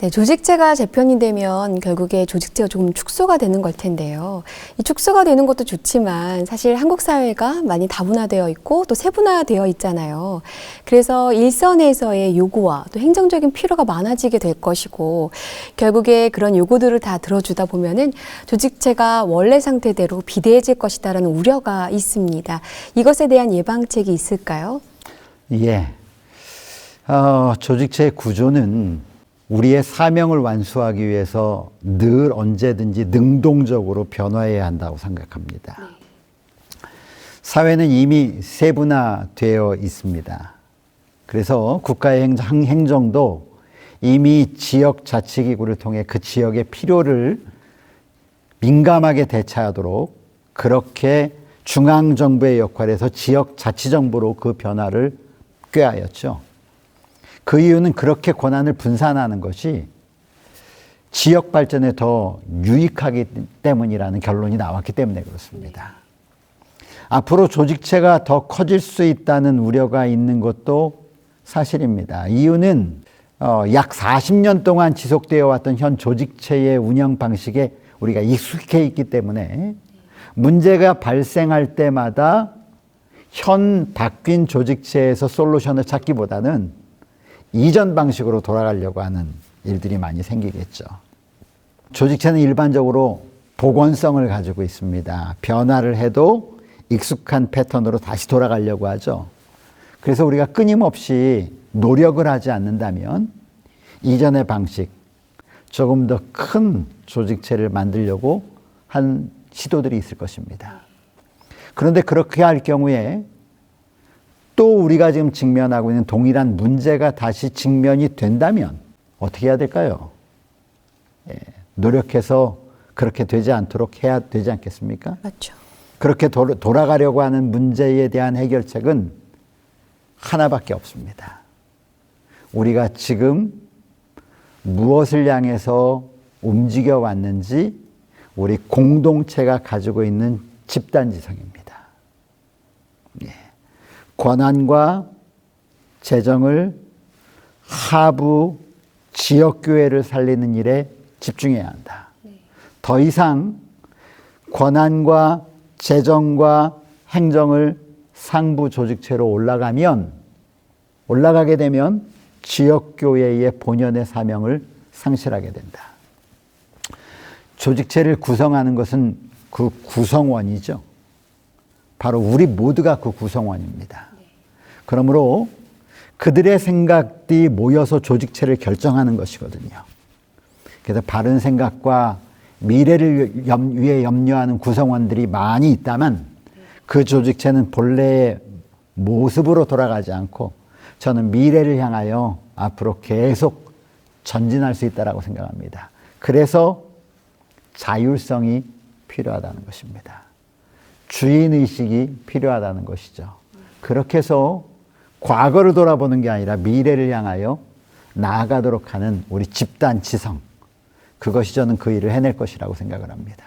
네, 조직체가 재편이 되면 결국에 조직체가 조금 축소가 되는 걸 텐데요. 이 축소가 되는 것도 좋지만 사실 한국 사회가 많이 다분화되어 있고 또 세분화되어 있잖아요. 그래서 일선에서의 요구와 또 행정적인 필요가 많아지게 될 것이고 결국에 그런 요구들을 다 들어주다 보면은 조직체가 원래 상태대로 비대해질 것이다라는 우려가 있습니다. 이것에 대한 예방책이 있을까요? 예. 어, 조직체의 구조는 우리의 사명을 완수하기 위해서 늘 언제든지 능동적으로 변화해야 한다고 생각합니다. 사회는 이미 세분화되어 있습니다. 그래서 국가의 행정, 행정도 이미 지역 자치기구를 통해 그 지역의 필요를 민감하게 대처하도록 그렇게 중앙정부의 역할에서 지역 자치정부로 그 변화를 꾀하였죠. 그 이유는 그렇게 권한을 분산하는 것이 지역 발전에 더 유익하기 때문이라는 결론이 나왔기 때문에 그렇습니다. 앞으로 조직체가 더 커질 수 있다는 우려가 있는 것도 사실입니다. 이유는 어, 약 40년 동안 지속되어 왔던 현 조직체의 운영 방식에 우리가 익숙해 있기 때문에 문제가 발생할 때마다 현 바뀐 조직체에서 솔루션을 찾기보다는 이전 방식으로 돌아가려고 하는 일들이 많이 생기겠죠. 조직체는 일반적으로 복원성을 가지고 있습니다. 변화를 해도 익숙한 패턴으로 다시 돌아가려고 하죠. 그래서 우리가 끊임없이 노력을 하지 않는다면 이전의 방식, 조금 더 큰 조직체를 만들려고 한 시도들이 있을 것입니다. 그런데 그렇게 할 경우에 또 우리가 지금 직면하고 있는 동일한 문제가 다시 직면이 된다면 어떻게 해야 될까요? 예, 노력해서 그렇게 되지 않도록 해야 되지 않겠습니까? 맞죠. 그렇게 도, 돌아가려고 하는 문제에 대한 해결책은 하나밖에 없습니다. 우리가 지금 무엇을 향해서 움직여 왔는지 우리 공동체가 가지고 있는 집단지성입니다. 예. 권한과 재정을 하부 지역교회를 살리는 일에 집중해야 한다. 더 이상 권한과 재정과 행정을 상부 조직체로 올라가면 올라가게 되면 지역교회의 본연의 사명을 상실하게 된다. 조직체를 구성하는 것은 그 구성원이죠. 바로 우리 모두가 그 구성원입니다. 그러므로 그들의 생각들이 모여서 조직체를 결정하는 것이거든요. 그래서 바른 생각과 미래를 염, 위해 염려하는 구성원들이 많이 있다면 그 조직체는 본래의 모습으로 돌아가지 않고 저는 미래를 향하여 앞으로 계속 전진할 수 있다고 생각합니다. 그래서 자율성이 필요하다는 것입니다. 주인의식이 필요하다는 것이죠. 그렇게 해서 과거를 돌아보는 게 아니라 미래를 향하여 나아가도록 하는 우리 집단 지성. 그것이 저는 그 일을 해낼 것이라고 생각을 합니다.